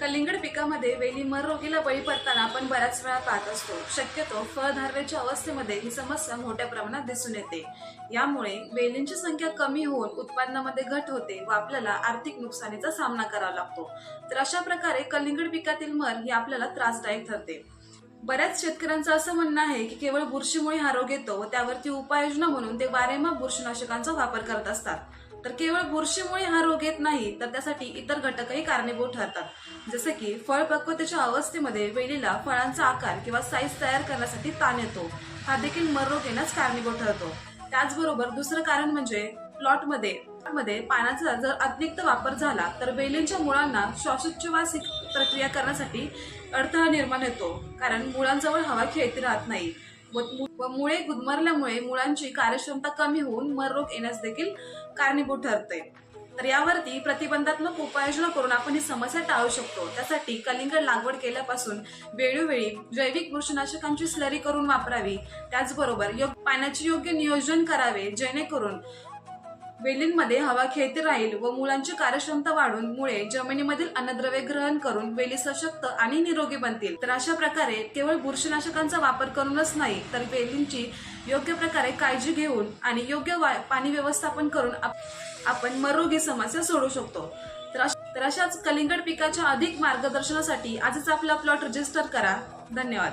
कलिंगड पिकामध्ये वेली मर रोगीला बळी पडताना आपण बऱ्याच वेळा पाहत असतो. शक्यतो फळधारणेच्या अवस्थेमध्ये ही समस्या मोठ्या प्रमाणात दिसून येते. यामुळे वेलींची संख्या कमी होऊन उत्पादनामध्ये घट होते व आपल्याला आर्थिक नुकसानीचा सामना करावा लागतो. तर अशा प्रकारे कलिंगड पिकातील मर ही आपल्याला त्रासदायक ठरते. बऱ्याच शेतकऱ्यांचं असं म्हणणं आहे की केवळ बुरशीमुळे हा रोग येतो व त्यावरती उपाययोजना म्हणून ते वारेमा बुरशीनाशकांचा वापर करत असतात. तर केवळ बुरशीमुळे हा रोग येत नाही तर त्यासाठी इतर घटकही कारणीभूत ठरतात. जसे की फळपक्वतेच्या अवस्थेमध्ये वेलीला फळांचा आकार किंवा साईज तयार करण्यासाठी ताण येतो. हा देखील मर रोग येण्यास कारणीभूत ठरतो. त्याचबरोबर दुसरं कारण म्हणजे प्लॉटमध्ये मध्ये पाण्याचा जर अतिरिक्त वापर झाला तर वेलींच्या मुळांना श्वासोच्छवास प्रक्रिया करण्यासाठी अडथळा निर्माण येतो कारण मुळांजवळ हवा खेळती राहत नाही. व मुळे गुदमरल्यामुळे मुळांची कार्यक्षमता कमी होऊन मर रोग येण्यास देखील कारणीभूत ठरते. तर यावरती प्रतिबंधात्मक उपाययोजना करून आपण ही समस्या टाळू शकतो. त्यासाठी कलिंगड लागवड केल्यापासून वेळोवेळी जैविक बुरशीनाशकांची स्लरी करून वापरावी. त्याचबरोबर पाण्याचे योग्य नियोजन करावे जेणेकरून वेलींमध्ये हवा खेळती राहील व मुलांची कार्यक्षमता वाढून मुळे जमिनीमधील अन्नद्रव्ये ग्रहण करून वेली सशक्त आणि निरोगी बनतील. तर अशा प्रकारे केवळ बुरशीनाशकांचा वापर करूनच नाही तर वेलींची योग्य प्रकारे काळजी घेऊन आणि योग्य वा- पाणी व्यवस्थापन करून आपण मरोगी समस्या सोडू शकतो. तर अशाच कलिंगड पिकाच्या अधिक मार्गदर्शनासाठी आजच आपला प्लॉट रजिस्टर करा. धन्यवाद.